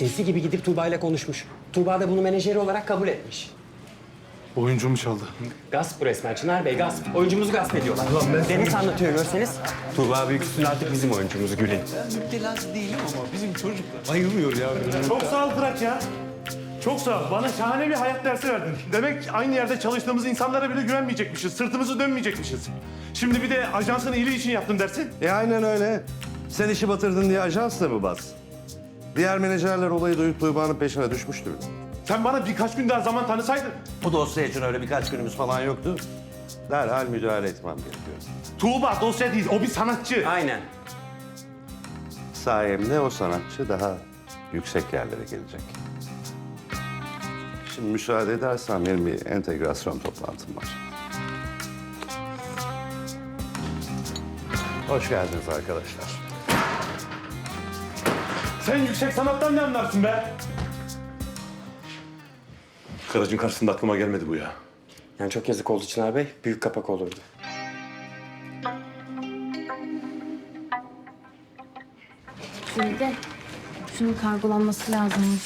sinsi gibi gidip Tuğba ile konuşmuş. Tuğba da bunu menajeri olarak kabul etmiş. Oyuncumu çaldı. Gasp bu resmen Çınar Bey gasp. Oyuncumuzu gasp ediyorlar. Deniz anlatıyor görseniz. Tuğba Büyüksün artık bizim oyuncumuz Gül'ün. Müptelası değilim ama bizim çocuk bayılmıyor ya. Çok sağ ol Kıraç ya. Çok sağ ol. Bana şahane bir hayat dersi verdin. Demek aynı yerde çalıştığımız insanlara bile güvenmeyecekmişiz. Sırtımızı dönmeyecekmişiz. Şimdi bir de ajansın iyiliği için yaptım dersin. E aynen öyle. Sen işi batırdın diye ajans da mı bas? Diğer menajerler olayı duyup Tuğba'nın peşine düşmüştür. Sen bana birkaç gün daha zaman tanısaydın. Bu dosya için öyle birkaç günümüz falan yoktu. Derhal müdahale etmem gerekiyor. Tuğba dosya değil, o bir sanatçı. Aynen. Sayemde o sanatçı daha yüksek yerlere gelecek. Şimdi müsaade edersen benim bir entegrasyon toplantım var. Hoş geldiniz arkadaşlar. Sen yüksek sanattan ne anlarsın be? Kıracın karşısında aklıma gelmedi bu ya. Yani çok yazık oldu Çınar Bey. Büyük kapak olurdu. Jülide, şunun kargolanması lazımmış.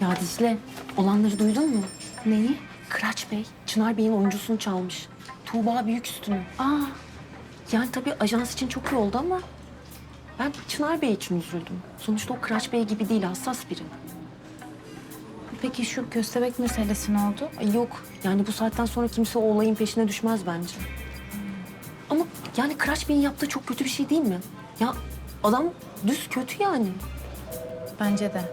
Ya Dicle, olanları duydun mu? Neyi? Kıraç Bey, Çınar Bey'in oyuncusunu çalmış. Tuğba büyük üstünü. Aa, yani tabii ajans için çok iyi oldu ama... Ben Çınar Bey için üzüldüm. Sonuçta o Kıraç Bey gibi değil, hassas biri. Peki şu köstebek meselesi ne oldu? Ay yok, yani bu saatten sonra kimse o olayın peşine düşmez bence. Ama yani Kıraç Bey'in yaptığı çok kötü bir şey değil mi? Ya adam düz kötü yani. Bence de.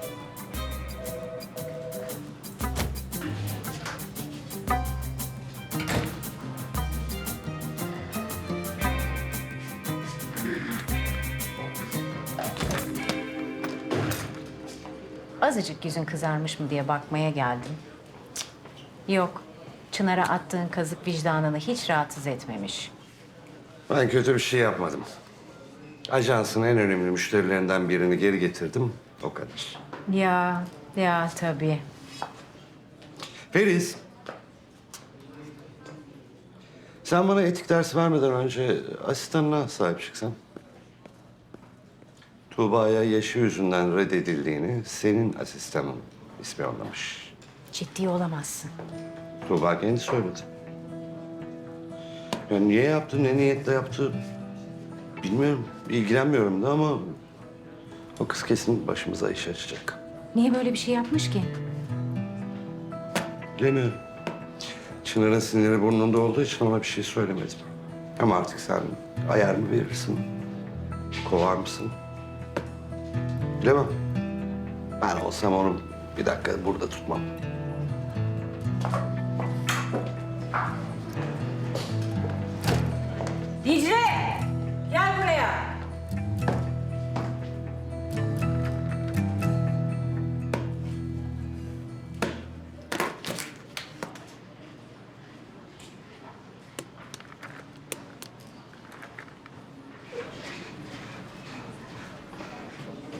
Azıcık yüzün kızarmış mı diye bakmaya geldim. Cık, Yok. Çınar'a attığın kazık vicdanını hiç rahatsız etmemiş. Ben kötü bir şey yapmadım. Ajansın en önemli müşterilerinden birini geri getirdim. O kadar. Ya, ya tabii. Feriz. Sen bana etik dersi vermeden önce asistanına sahip çıksan. Tuğba'ya yaşı yüzünden reddedildiğini senin asistanın ispiyonlamış. Ciddi olamazsın. Tuğba kendi söyledi. Ya niye yaptı, ne niyetle yaptı bilmiyorum. İlgilenmiyorum da ama o kız kesin başımıza iş açacak. Niye böyle bir şey yapmış ki? Bilemiyorum. Çınar'ın siniri burnunda olduğu için ona bir şey söylemedim. Ama artık sen ayar mı verirsin? Kovar mısın? Bilemem. Ben olsam onu bir dakika burada tutmam. Dicle!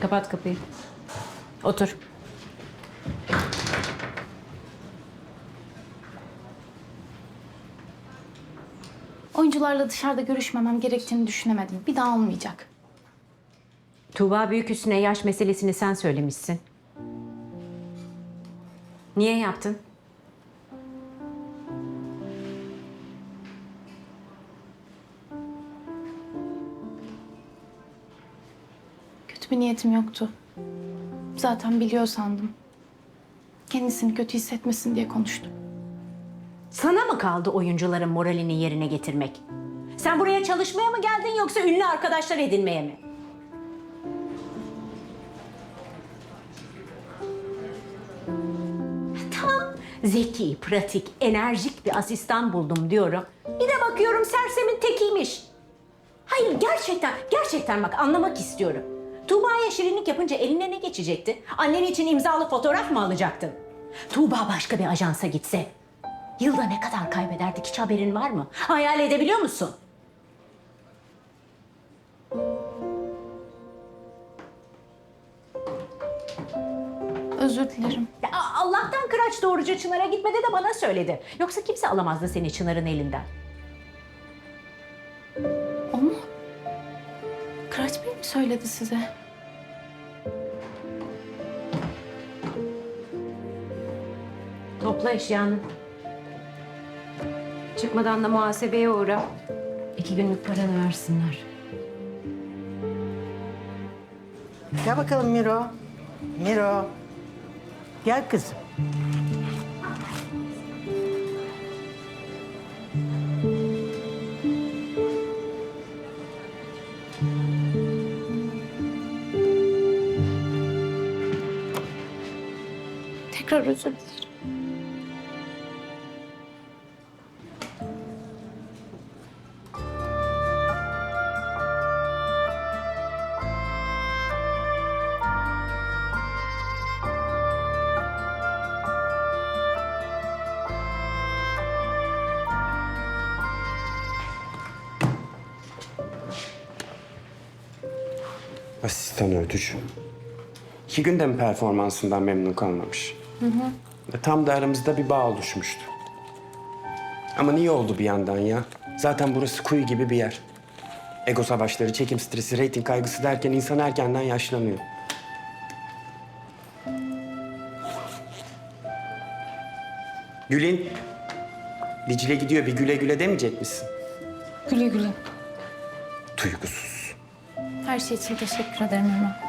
Kapat kapıyı. Otur. Oyuncularla dışarıda görüşmemem gerektiğini düşünemedim. Bir daha olmayacak. Tuğba büyük üstüne yaş meselesini sen söylemişsin. Niye yaptın? Bir niyetim yoktu. Zaten biliyor sandım. Kendisini kötü hissetmesin diye konuştum. Sana mı kaldı oyuncuların moralini yerine getirmek? Sen buraya çalışmaya mı geldin yoksa ünlü arkadaşlar edinmeye mi? Tam zeki, pratik, enerjik bir asistan buldum diyorum. Bir de bakıyorum sersemin tekiymiş. Hayır gerçekten, gerçekten bak anlamak istiyorum. Tuğba'ya şirinlik yapınca eline ne geçecekti? Annen için imzalı fotoğraf mı alacaktın? Tuğba başka bir ajansa gitse Yılda ne kadar kaybederdik hiç haberin var mı? Hayal edebiliyor musun? Özür dilerim. Ya Allah'tan Kıraç doğruca Çınar'a gitmedi de bana söyledi. Yoksa kimse alamazdı seni Çınar'ın elinden. Kıraç Bey mi söyledi size? Topla eşyanı. Çıkmadan da muhasebeye uğra. İki günlük paranı versinler. Gel bakalım Miro. Miro. Gel kızım. Tekrar özür dilerim. Asistan ödücü. İki günde mi performansından memnun kalmamış? Hı hı. Tam da aramızda bir bağ oluşmuştu. Ama niye oldu bir yandan ya? Zaten burası kuyu gibi bir yer. Ego savaşları, çekim stresi, reyting kaygısı derken insan erkenden yaşlanıyor. Gül'in, Dicle gidiyor bir güle güle demeyecek misin? Güle güle. Duygusuz. Her şey için teşekkür ederim ama.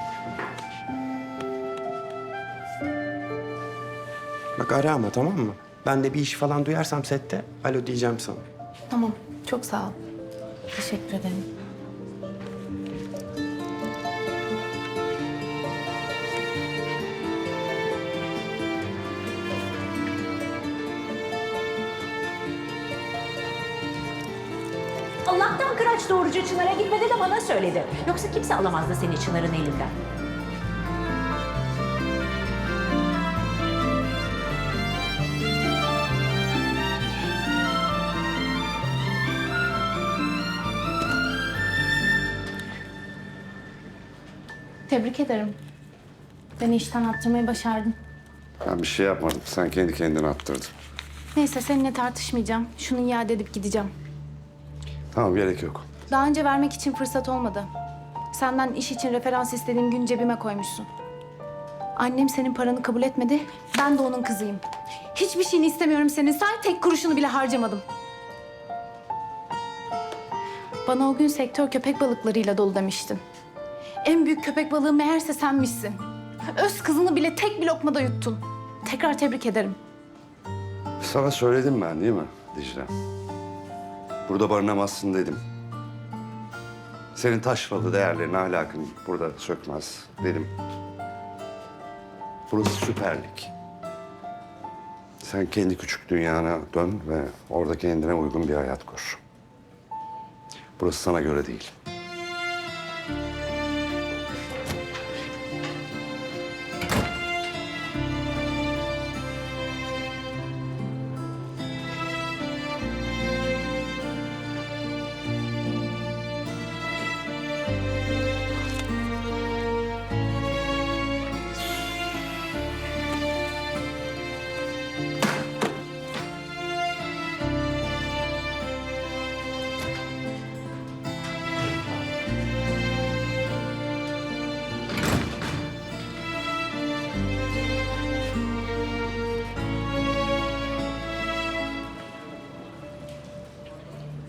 Bak ara ama tamam mı? Ben de bir iş falan duyarsam sette alo diyeceğim sana. Tamam. Çok sağ ol. Teşekkür ederim. Allah'tan kıraç doğrucu Çınar'a gitmedi de bana söyledi. Yoksa kimse alamazdı seni Çınar'ın elinden. Tebrik ederim. Beni işten attırmayı başardın. Ben bir şey yapmadım. Sen kendi kendine attırdın. Neyse seninle tartışmayacağım. Şunu iade edip gideceğim. Tamam gerek yok. Daha önce vermek için fırsat olmadı. Senden iş için referans istediğim gün cebime koymuşsun. Annem senin paranı kabul etmedi. Ben de onun kızıyım. Hiçbir şeyini istemiyorum senin. Sen tek kuruşunu bile harcamadım. Bana o gün sektör köpek balıklarıyla dolu demiştin. En büyük köpek balığı meğerse senmişsin. Öz kızını bile tek bir lokmada yuttun. Tekrar tebrik ederim. Sana söyledim ben değil mi Dicle? Burada barınamazsın dedim. Senin taşralı değerlerin, ahlakın burada sökmez dedim. Burası süperlik. Sen kendi küçük dünyana dön ve orada kendine uygun bir hayat kur. Burası sana göre değil.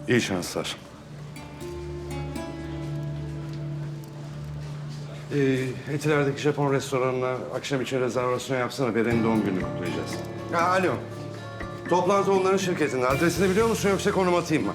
İyi şanslar. Ee, Etiler'deki Japon restoranına akşam için rezervasyon yapsana. Beren'in doğum gününü kutlayacağız. Ha, alo. Toplantı onların şirketinde. Adresini biliyor musun yoksa konum atayım mı?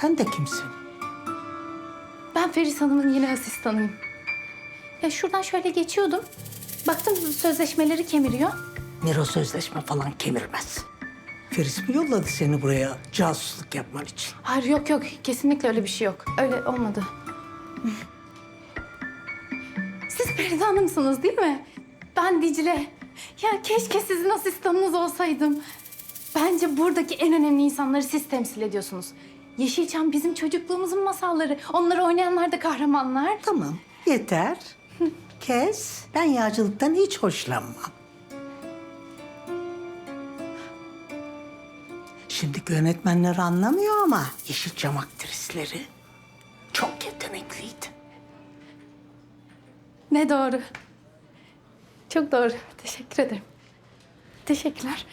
Sen de kimsin? Ben Feris Hanım'ın yeni asistanıyım. Ya şuradan şöyle geçiyordum. Baktım sözleşmeleri kemiriyor. Miro sözleşme falan kemirmez. Feris mi yolladı seni buraya casusluk yapman için? Hayır yok yok kesinlikle öyle bir şey yok. Öyle olmadı. Siz Feride Hanım'sınız değil mi? Ben Dicle. Ya keşke sizin asistanınız olsaydım. Bence buradaki en önemli insanları siz temsil ediyorsunuz. Yeşilçam bizim çocukluğumuzun masalları. Onları oynayanlar da kahramanlar. Tamam, yeter. Kes. Ben yağcılıktan hiç hoşlanmam. Şimdiki yönetmenler anlamıyor ama Yeşilçam aktrisleri çok yetenekliydi. Ne doğru. Çok doğru. Teşekkür ederim. Teşekkürler.